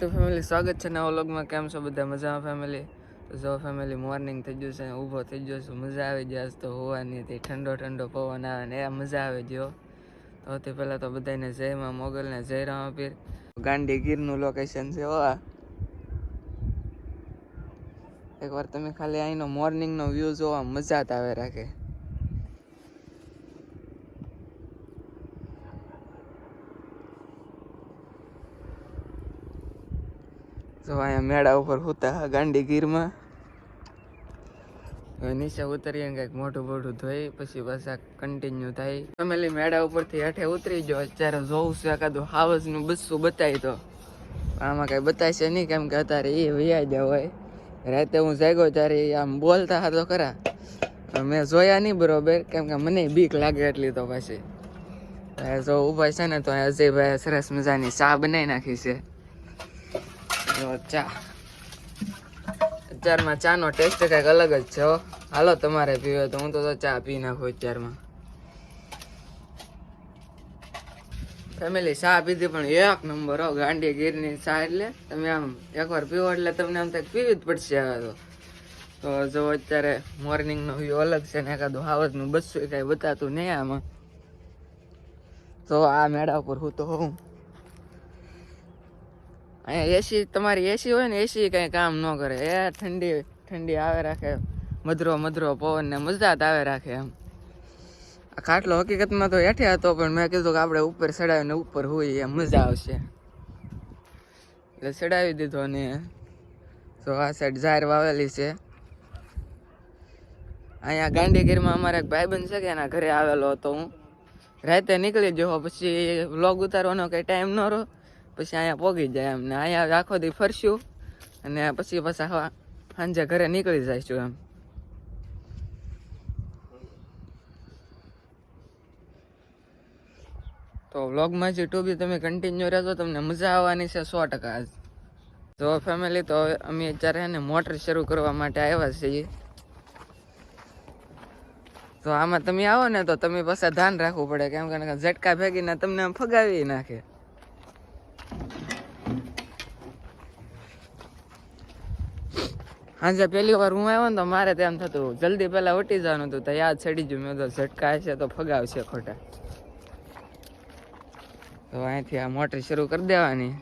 તો ફેમિલી સ્વાગત છે નવા વ્લોગમાં. કેમ છો બધા? મજામાં ફેમિલી તો જો ફેમિલી મોર્નિંગ થઈ ગયું છે, ઊભો થઈ ગયો છું. મજા આવી જાય તો હોવાની હતી. ઠંડો ઠંડો પવન આવે ને એ મજા આવે ગયો તો સૌથી પહેલાં તો બધાને જયમાં મોગલને જય રામાપીર ગાંડી ગીરનું લોકેશન છે, હો એકવાર તમે ખાલી અહીંનો મોર્નિંગનો વ્યૂ જોવા મજા જ આવે રાખે. તો અહીંયા મેળા ઉપર હુતા ગાંડી ગીરમાં નીચે ઉતરીએ કંઈક મોટું મોટું ધોઈ, પછી પાછા કન્ટિન્યુ થાય. ફેમિલી મેળા ઉપરથી હેઠે ઉતરી જો અત્યારે જોઉં છું કાદું હાવસનું બસ્સું બતાવી તો. આમાં કઈ બતાવશે નહીં, કેમ કે અત્યારે એ વ્યાજ હોય. રાતે હું જાગ્યો ત્યારે આમ બોલતા હતો ખરા. મેં જોયા નહીં બરોબર, કેમ કે મને બીક લાગે એટલી તો પછી. જો ઊભા છે ને તો અજયભાઈ સરસ મજાની ચા બનાવી નાખી છે. જો ચા. અત્યારમાં ચાનો ટેસ્ટ કંઈક અલગ જ છે હાલો તમારે પીવે તો હું તો ચા પી નાખું અત્યારમાં. ફેમિલી ચા પીધી પણ એક નંબર હો, ગાંડી ગીરની ચા એટલે તમે આમ એકવાર પીવો એટલે તમને આમ કંઈક પીવી જ પડશે હવે તો. તો જો અત્યારે મોર્નિંગનો વ્યૂ અલગ છે ને એકાદું હાવજનું બસું કાંઈ બતાતું નહીં આમાં. તો આ મેળા ઉપર હું તો હોઉં. એસી તમારી એસી હોય ને એસી કઈ કામ ન કરે. એ ઠંડી ઠંડી આવે રાખે. મધરો મધરો પવન ને મજા આવે રાખે એમ. ખાટલો હકીકતમાં તો હેઠે હતો, પણ મેં કીધું કે આપણે ઉપર ચડાવીને ઉપર હોઈએ એમ, મજા આવશે. એટલે ચડાવી દીધો ને. તો આ સાઈડ ઝાર વાવેલી છે. અહીંયા ગાંધીગીરમાં અમારા એક ભાઈબંધ છે કે એના ઘરે આવેલો હતો હું. રાતે નીકળી ગયો, પછી વ્લોગ ઉતારવાનો કંઈ ટાઈમ ન રહ્યો. પછી અહીંયા પોગી જાય એમ. ને અહીંયા આખો દી ફરશું અને પછી પાછા સાંજે ઘરે નીકળી જઈશું એમ. તો વ્લોગમાં જે ટુ બી તમે કન્ટિન્યુ રહેશો તમને મજા આવવાની છે સો ટકા તો ફેમિલી તો અમે અત્યારે એને મોટર શરૂ કરવા માટે આવ્યા છીએ. તો આમાં તમે આવો ને તો તમે પાછા ધ્યાન રાખવું પડે, કેમ કે ઝટકા ભેગીને તમને ફગાવી નાખે. હાજે પહેલી વાર હું આવ્યો ને તો મારે તેમ થતું, જલ્દી પહેલા ઉઠી જવાનું હતું, તો યાદ ચડી ગયું, મેં તો ઝટકા હશે તો ફગાવશે ખોટા. તો અહીંથી આ મોટર શરૂ કરી દેવાની.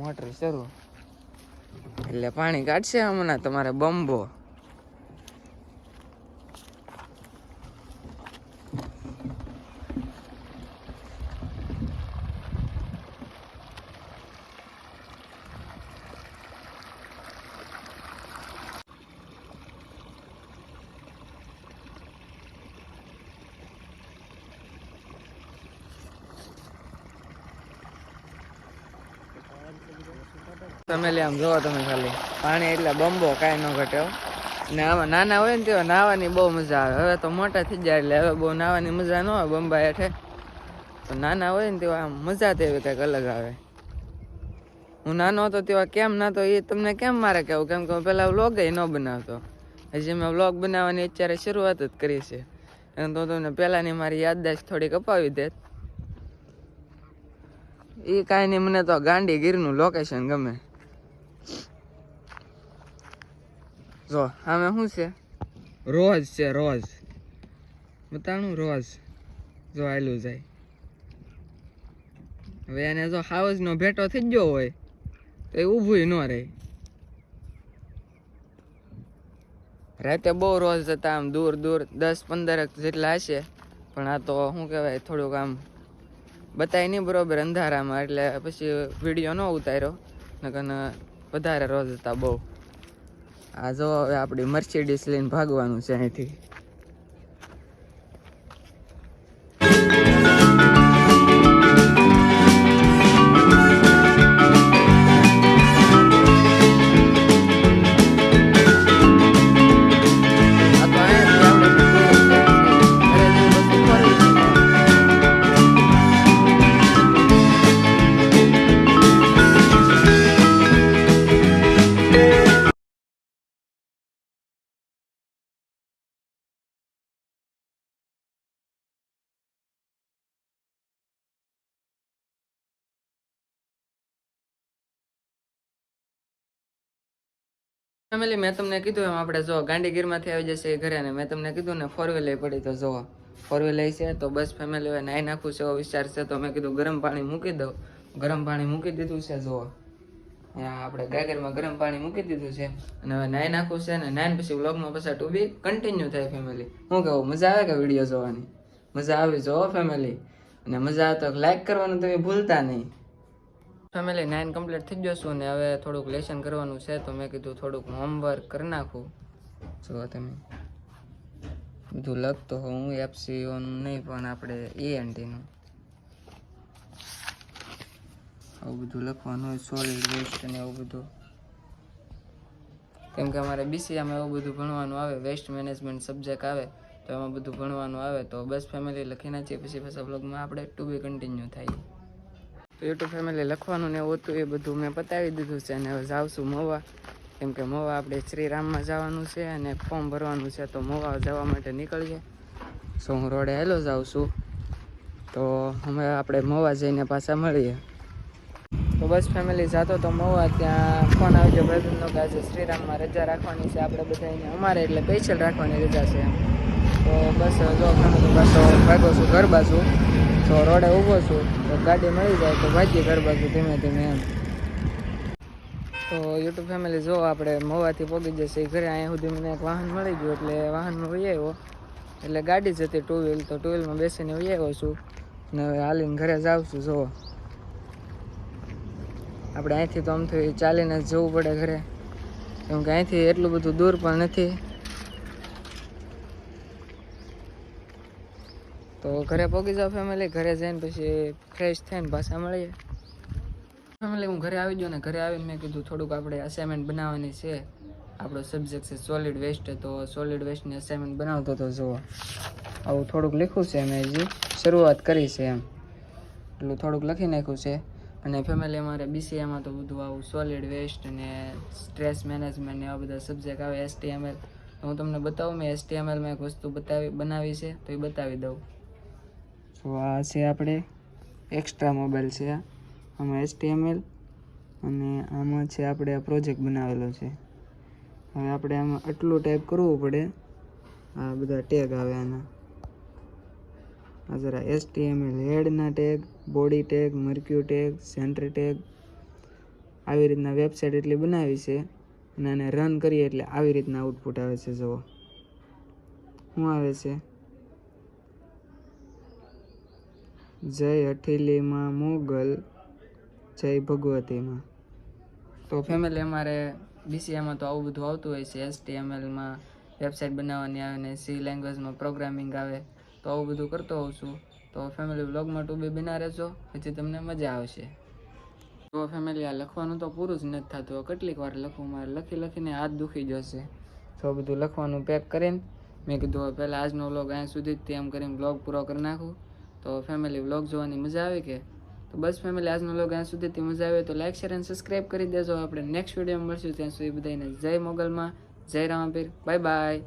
મોટર શરૂ. એટલે પાણી કાઢશે હમણાં તમારે બંબો. ફેમિલી આમ જોવો તમે ખાલી. પાણી એટલે બમ્બો કાંઈ ન ઘટ્યો ને આમાં નાના હોય ને તેવા નાહવાની બહુ મજા આવે. હવે તો મોટા થઈ જાય એટલે હવે બહુ નાહવાની મજા ન આવે બંબા હેઠે. તો નાના હોય ને તેવા મજા તેવી કંઈક અલગ આવે. હું નાનો હતો તેવા કેમ નાતો એ તમને કેમ મારે કહેવું? કેમ કે હું પહેલાં વ્લોગ ન બનાવતો. હજી મેં વ્લોગ બનાવવાની અત્યારે શરૂઆત જ કરી છે. એમ તો તમને પહેલાંની મારી યાદદાસ્ત થોડીક અપાવી દે. એ કાંઈ નહીં, મને તો ગાંડી ગીરનું લોકેશન ગમે. જો, આમે શું છે? રોજ છે, રોજ. બતાણું રોજ જો આયલું જાય. હવે એને જો હાઉસનો ભેટો થઈ ગયો હોય, તો એ ઊભું ન રહે. રાતે બહુ રોજ હતા આમ દૂર દૂર, દસ, પંદર જેટલા હશે. પણ આ તો શું કહેવાય, થોડુંક આમ બતાય નહીં બરોબર અંધારામાં, એટલે પછી વીડિયો ન ઉતાર્યો. નકર વધારે રોજ હતા બહુ. આ જો હવે આપણી મર્સિડીસ લઈને ભાગવાનું છે અહીંથી. ફેમિલી મેં તમને કીધું એમ, આપણે જો ગાંધીગીરમાંથી આવી જશે ઘરે ને મેં તમને કીધું ને ફોર વ્હીલર પડી તો જોવો ફોર વ્હીલર છે તો બસ ફેમિલી હવે નાહી નાખું છે એવો વિચાર છે તો મેં કીધું ગરમ પાણી મૂકી દઉં. ગરમ પાણી મૂકી દીધું છે જોવો આપણે ગાગરમાં ગરમ પાણી મૂકી દીધું છે. અને હવે નાહી નાખવું છે ને, નાઈન પછી વ્લોગમાં પછી ટુ બી કન્ટિન્યુ થાય ફેમિલી હું કહું મજા આવે કે વીડિયો જોવાની? મજા આવી જોવો ફેમિલી અને મજા આવે તો લાઈક કરવાનું, તમે ભૂલતા નહીં. ફેમિલી નાઇન કમ્પ્લીટ થઈ જશું ને હવે થોડુંક લેસન કરવાનું છે, તો મેં કીધું થોડુંક હોમવર્ક કરી નાખું. જો તમે બધું લખતો હું એફસીઓનું નહીં, પણ આપણે એ એનટીનું આવું બધું લખવાનું હોય સોલિડ વેસ્ટ અને એવું બધું. કેમ કે અમારે બીસીએમાં એવું બધું ભણવાનું આવે વેસ્ટ મેનેજમેન્ટ સબ્જેક્ટ આવે, તો એમાં બધું ભણવાનું આવે, તો બસ ફેમિલી લખી નાખીએ, પછી પાછા બ્લોગમાં આપણે ટુ બી કન્ટિન્યુ થાય. યુટ્યુબ ફેમિલી લખવાનું ને હતું, એ બધું મેં પતાવી દીધું છે અને હવે જાઉં મોવા. કેમ કે મવા આપણે શ્રીરામમાં જવાનું છે અને ફોર્મ ભરવાનું છે, તો મવા જવા માટે નીકળીએ. સો હું રોડે હેલો જાઉં છું તો અમે આપણે મવા જઈને પાછા મળીએ. તો બસ ફેમિલી જાતો તો મવા ત્યાં ફોન આવી ગયો ભાઈબંધનો કે આજે શ્રીરામમાં રજા રાખવાની છે. આપણે બધાને અમારે એટલે સ્પેશિયલ રાખવાની રજા છે. એમ તો બસ જો બસ તો ભાગો છું ઘર બાજુ. તો રોડે ઊભો છું, તો ગાડી મળી જાય તો ભાગીએ ઘર બાજુ ધીમે ધીમે એમ. તો યુટ્યુબ ફેમિલી જો આપણે મોવાથી પહોંચી જશે ઘરે અહીંયા સુધી મને એક વાહન મળી ગયું એટલે વાહનમાં વહી આવ્યો. એટલે ગાડી જ હતી ટુ વ્હીલ તો ટુ વ્હીલમાં બેસીને વહી આવ્યો છું. ને હવે હાલીને ઘરે જાઉં છું, જો. આપણે અહીંથી તો આમ થયું ચાલીને જ જવું પડે ઘરે. કેમ કે અહીંથી એટલું બધું દૂર પણ નથી. તો ઘરે પહોંચી જાઓ ફેમિલી ઘરે જઈને પછી ફ્રેશ થઈને પાછા મળીએ. ફેમિલી હું ઘરે આવી ગયો ને ઘરે આવીને મેં કીધું થોડુંક આપણે અસાઇનમેન્ટ બનાવવાની છે. આપણો સબ્જેક્ટ છે સોલિડ વેસ્ટ તો સોલિડ વેસ્ટની અસાઇનમેન્ટ બનાવતો હતો, જુઓ. આવું થોડુંક લખ્યું છે મેં હજી. શરૂઆત કરી છે એમ. એટલું થોડુંક લખી નાખ્યું છે. અને ફેમિલી અમારે બીસીએમાં તો બધું આવું સોલિડ વેસ્ટ અને સ્ટ્રેસ મેનેજમેન્ટ ને એવા બધા સબ્જેક્ટ આવે એસટીએમએલ હું તમને બતાવું, મેં એસટીએમએલમાં એક વસ્તુ બતાવી, બનાવી છે, તો એ બતાવી દઉં. તો આ છે આપણે એક્સ્ટ્રા મોબાઈલ છે આ. આમાં એચટીએમએલ અને આમાં છે આપણે આ પ્રોજેક્ટ બનાવેલો છે. હવે આપણે આમાં આટલું ટાઈપ કરવું પડે. આ બધા ટેગ આવે આના. આ જરા HTML હેડના tag body tag marquee tag center tag આવી રીતના વેબસાઇટ એટલી બનાવી છે અને આને રન કરીએ એટલે આવી રીતના આઉટપુટ આવે છે, જુઓ. શું આવે છે? જય હઠીલીમાં મોગલ, જય ભગવતીમાં. તો ફેમિલી અમારે બીસીએમાં તો આવું બધું આવતું હોય છે એસટીએમએલમાં વેબસાઇટ બનાવવાની આવે ને સી લેંગ્વેજમાં પ્રોગ્રામિંગ આવે, તો આવું બધું કરતો હોઉં છું. તો ફેમિલી વ્લોગમાં ટુ બી બના રહેજો, પછી તમને મજા આવશે. તો ફેમિલી આ લખવાનું તો પૂરું જ નથી થતું. કેટલીક વાર લખવું મારે લખી લખીને હાથ દુખી જશે. તો બધું લખવાનું પેક કરીને મેં કીધું પહેલાં આજનો વ્લોગ અહીંયા સુધી જ તેમ કરીને બ્લોગ પૂરો કરી નાખું. તો ફેમિલી વ્લોગ જોવાની મજા આવી કે? તો બસ ફેમિલી આજનો વ્લોગ અહીંયા સુધીથી મજા આવે તો લાઈક શેર અને સબસ્ક્રાઈબ કરી દેજો. આપણે નેક્સ્ટ વીડિયો મળશું. ત્યાં સુધી બધાને જય મોગલમાં, જય રામાપીર બાય બાય